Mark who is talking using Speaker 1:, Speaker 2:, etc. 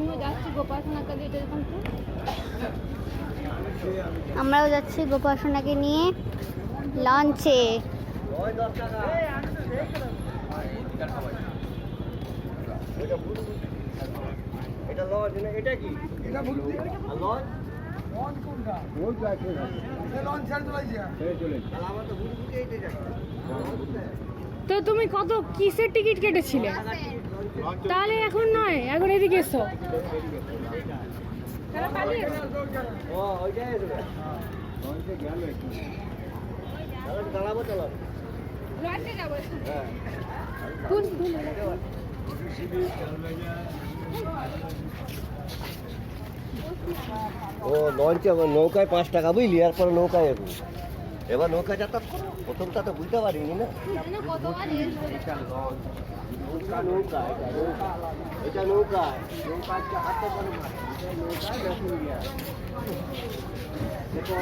Speaker 1: আমিও যাচ্ছি গোপাসনাকে দিয়ে দেখুন
Speaker 2: আমরাও যাচ্ছি গোপাসনাকে নিয়ে লঞ্চে।
Speaker 3: এটা লজ এটা কি?
Speaker 4: এটা বলুন
Speaker 3: লজ?
Speaker 4: লঞ্চ কোনটা
Speaker 3: রোজ যাচ্ছে
Speaker 4: লঞ্চ ছেড়ে চলেছে
Speaker 3: তাহলে আমার তো ঘুরে ঘুরে
Speaker 1: তো তুমি কত কিসের টিকিট কেটেছিলে? তাহলে এখন নয় এখন এদিকে এসো।
Speaker 3: ও লঞ্চে হ্যাঁ নৌকায় পাঁচ টাকা বুঝলি এরপর নৌকায় এখন এবার নৌকা যাতায়াত করো প্রথমটা তো বুঝতে পারিনি না। নৌকা নৌকা এটা নৌকা নৌকা আজকে হাতে নৌকা দেখুন গিয়া দেখো